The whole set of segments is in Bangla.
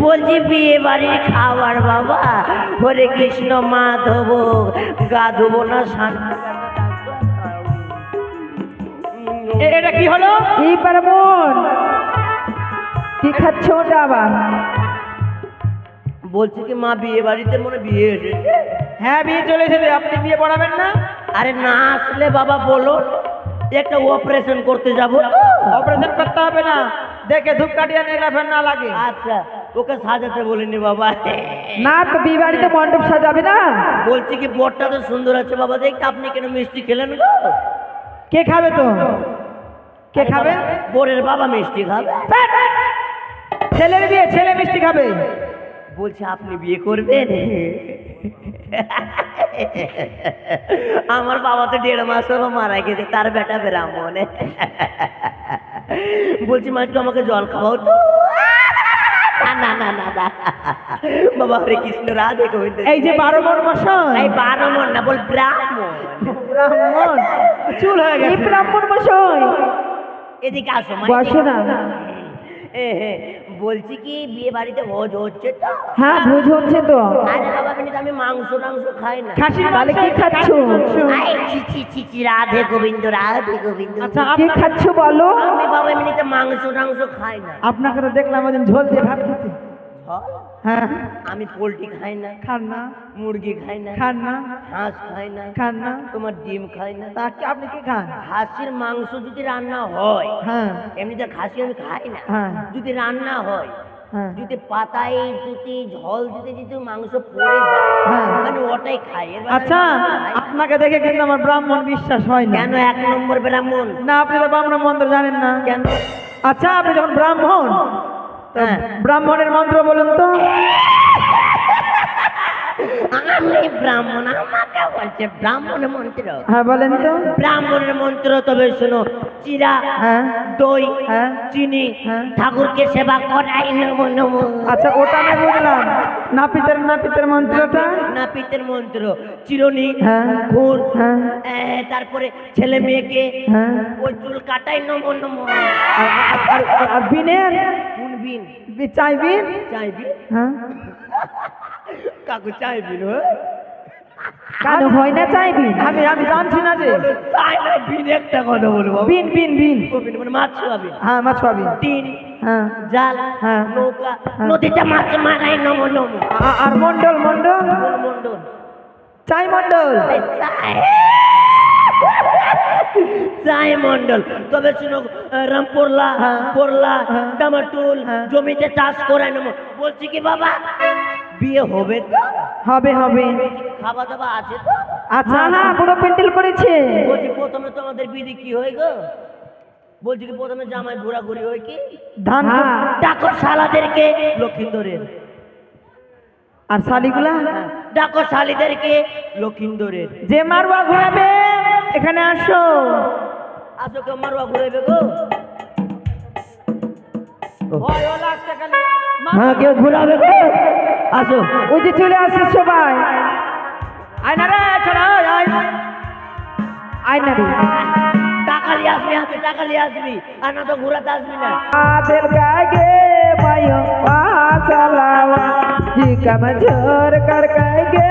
বলছি বিয়ে বাড়ির খাবার বাবা। হরে কৃষ্ণ মা ধোবো গা ধোবো না স্নান এ- এটা কি হলো? এই পারমন কি খাচ্ছ ওটা আবার? বলছি কি মা বিয়ে বাড়িতে মনে বিয়ে এসেছে? হ্যাঁ বিয়ে চলে এসেছে। আপনি বিয়ে পড়াবেন না? আরে না আসলে বাবা বলো। একটা অপারেশন করতে যাব। তো। অপারেশন করতে হবে না। দেখে ধূপকাঠি আর নেগড়া ফের না লাগে। আচ্ছা ওকে সাজাতে বলিনি বাবা। না তো বিয়ে বাড়িতে মণ্ডপ সাজাবে না। বলছি কি বরটা তো সুন্দর আছে বাবা দেখতে আপনি কেন মিষ্টি খেলেন গো? কে খাবে তো? কে খাবে? বোরের বাবা মিষ্টি খাবে। ছেলের বিয়ে ছেলে মিষ্টি খাবে। বলছে আপনি বিয়ে করবেন? আমার বাবা তো দেড় মাস হলো মারা গেছে তার বেটা ব্রাহ্মণ। বলছি মা একটু আমাকে জল খাওয়াও তো। না না না না। বাবা হরে কৃষ্ণ রাধে গোবিন্দ। এই যে বারো মন মশাই। এই বারো মন না বল ব্রাহ্মণ। ব্রাহ্মণ। চুল হয়ে এই গেছে ব্রাহ্মণ মশাই। এদিকে আসো বসো না। বলছি কি বিয়ে বাড়িতে ভোজ হচ্ছে তো? হ্যাঁ ভোজ হচ্ছে তো। আরে বাবা এমনিতে আমি মাংস টাংস খাই না। খাসির তাহলে কি খাচ্ছ? আই, চি ছি, ছি, ছি, রাধে গোবিন্দ রাধে গোবিন্দ। আচ্ছা কি খাচ্ছ বলো? আমি বাবা এমনিতে মাংস টাংস খাই না। আপনাকে তো দেখলাম ওদিন ঝোল দিয়ে ভাত খেতে। ফল? হ্যাঁ। আমি পোলট্রি খাই না। খান না। মুরগি খাই না। খান না। হাঁস খাই না। খান না। তোমার ডিম খাই না। তা কি আপনি কি খান? হাঁসের মাংস যদি রান্না হয় হ্যাঁ। এমনিতে খাসি আমি খাই না। হ্যাঁ। যদি রান্না হয় যদি পাতায় যদি ঝোল দিতে যদি মাংস পড়ে যায়। মানে ওটাই খাই। আচ্ছা। আপনাকে দেখে কিন্তু আমার ব্রাহ্মণ বিশ্বাস হয় না। কেন এক নম্বর ব্রাহ্মণ? না আপনি তো ব্রাহ্মণ মন্ত্র জানেন না। কেন? আচ্ছা আপনি যখন ব্রাহ্মণ। ব্রাহ্মণের মন্ত্র বলুন তো। আমি ব্রাহ্মণ আমাকে বলছে ব্রাহ্মণের মন্ত্র। হ্যাঁ বলেন তো। ব্রাহ্মণের মন্ত্র তবে শোনো চিরা হ্যাঁ। দই হ্যাঁ। চিনি হ্যাঁ। ঠাকুরকে সেবা করাই নমো নমো। আচ্ছা ওটা আমি বুঝলাম। নাপিতের নাপিতের মন্ত্রটা? নাপিতের মন্ত্র চিরনি হ্যাঁ। ঘুর হ্যাঁ। তারপরে ছেলে মেয়েকে হ্যাঁ। ওই চুল কাটাই নমো নমো। আর বিন বি- চাইবিন? চাইবি হ্যাঁ। কাকু চাইবি না কেন হয় না চাইবি আমি আমি জানছি না যে। চাই না বিন একটা কথা বলব। বিন বিন বিন। বিন মানে মাছ ছোয়াবি হ্যাঁ মাছ টিন হ্যাঁ। জাল হ্যাঁ। নৌকা হ্যাঁ। নদীতে মাছ মারাই নমো নমো। আর মন্ডল মন্ডল চাই মন্ডল চাই। চাই মন্ডল। তবে শুনো রাম পোরলা হ্যাঁ। হ্যাঁ। টামাটুল হ্যাঁ। জমিতে চাষ করে নেব। বলছি কি বাবা বিয়ে হবে তো? হবে হবে। খাওয়া দাওয়া আছে তো? আচ্ছা হ্যাঁ হ্যাঁ। পুরো প্যান্ডেল করেছে। বলছি প্রথমে তো আমাদের বিধি কি হয় গো? বলছি কি প্রথমে জামাই ঘোরাঘুরি হয় কি? ধান হ্যাঁ। ডাকো শালাদেরকে লক্ষিন্দরের। আর শালিগুলা? ডাকো শালিদেরকে লক্ষিন্দরের। যে মারবা ঘোরাবে। এখানে আসো। আসো কেউ মারুয়া ঘুরাইবে গো। হ্যাঁ কেউ ঘুরাবে গো। আসো। ওই যে চলে আসছে সবাই। আয়না রে ছড়া আয়না রে। টাকা নিয়ে আসবি হাতে টাকা নিয়ে আসবি। আর না তো ঘুরাতে আসবি না। আদের কাগে পায়ো পাসালাওয়া জি কাম জোর কর কাগে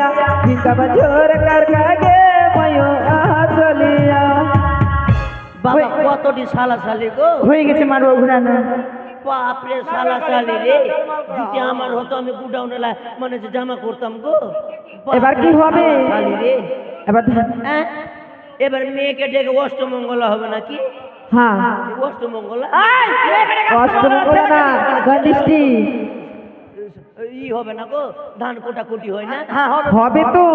चलिया जिनका बजोर कर का गे मयो आहा चलिया বাবা কতটি শালা শালি গো হয়ে গেছে মারবো ঘুরানো বাপরে শালা শালি রে যদি আমার হতো আমি গুডাউনে লা- মানে যে জামা করতাম গো বাপরে এবার কি হবে? শালা শালি রে এবার ধান- হ্যাঁ? এবার মেয়েকে ডেকে অষ্টমঙ্গলা হবে নাকি হ্যাঁ অষ্টমঙ্গলা অষ্টমঙ্গলা না গণিষ্ঠি ই হবে না গো ধান কোটাকুটি হয় না। হ্যাঁ হবে তো।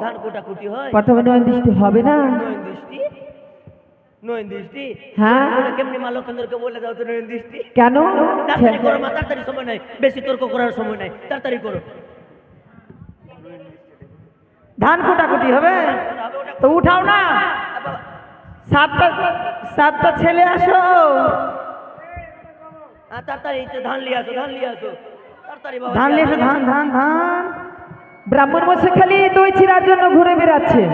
ধান কোটাকুটি হয়। প্রথমে নয়ন হবে না। নয়ন দৃষ্টি? নয়ন দৃষ্টি? হ্যাঁ। কেমনি মা লক্ষেন্দ্রকে বলে দাও তো নয়ন দৃষ্টি? কেন? তাড়াতাড়ি করো মা তাড়াতাড়ি সময় নাই। বেশি তর্ক করার সময় নাই। তাড়াতাড়ি করো। ধান কুটাকুটি হবে? তো উঠাও না। সাতটা সাতটা ছেলে আসো। হ্যাঁ, তাড়াতাড়ি ধান লিয়ে আসো ধান লিয়ে আসো। ধান এসো ধান ধান ধান। ব্রাহ্মণ মশাই খালি দই ছিঁড়ার জন্য ঘুরে বেড়াচ্ছে।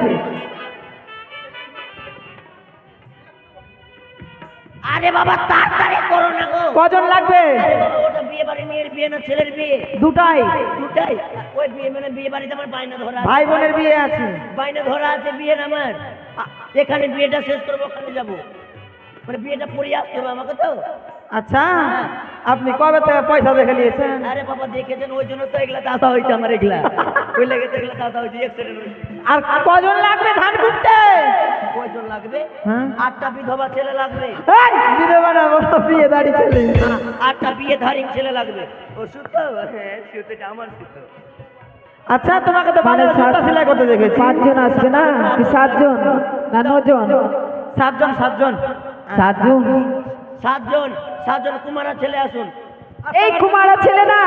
আরে বাবা তাড়াতাড়ি করো না গো। কজন লাগবে? আরে বাবা ওটা বিয়ে বাড়ি মেয়ের বিয়ে না ছেলের বিয়ে? দুটাই। দুটাই? ওই বিয়ে মানে বিয়ে বাড়িতে আমার বাইনা ধরা আছে। ভাই বোনের বিয়ে আছে। বাইনা ধরা আছে বিয়ের আমার। আ- এখানে বিয়েটা শেষ করব ওখানে যাব। মানে বিয়েটা পড়িয়ে আসতে হবে আমাকে তো? আচ্ছা আপনি কবে থেকে পয়সা দেখে নিয়েছেন? আরে বাবা দেখেছেন? ওই জন্য তো এগুলা দাদা হয়েছে আমার এগুলা। ওই লেগে তো এগুলা দাদা হয়েছে অ্যাক্সিডেন্ট আর কজন লাগবে ধান কুটতে? কজন লাগবে? হ্যাঁ? আটটা বিধবা ছেলে লাগবে। এই, বিধবা না বলো, বিয়ে দাঁড়িয়ে ছেলে। আটটা বিয়ে ধারিং ছেলে লাগবে। ও সুতো? হ্যাঁ সুতোটা আমার সুতো। আচ্ছা তোমাকে তো মানে বাজারে সাত- সেলাই করতে দেখেছি। পাঁচজন আসবে না? কি সাতজন? না নজন? সাতজন সাতজন। সাতজন? সাতজন। সাতজন কুমারা ছেলে আসুন এই কুমারা ছেলে না?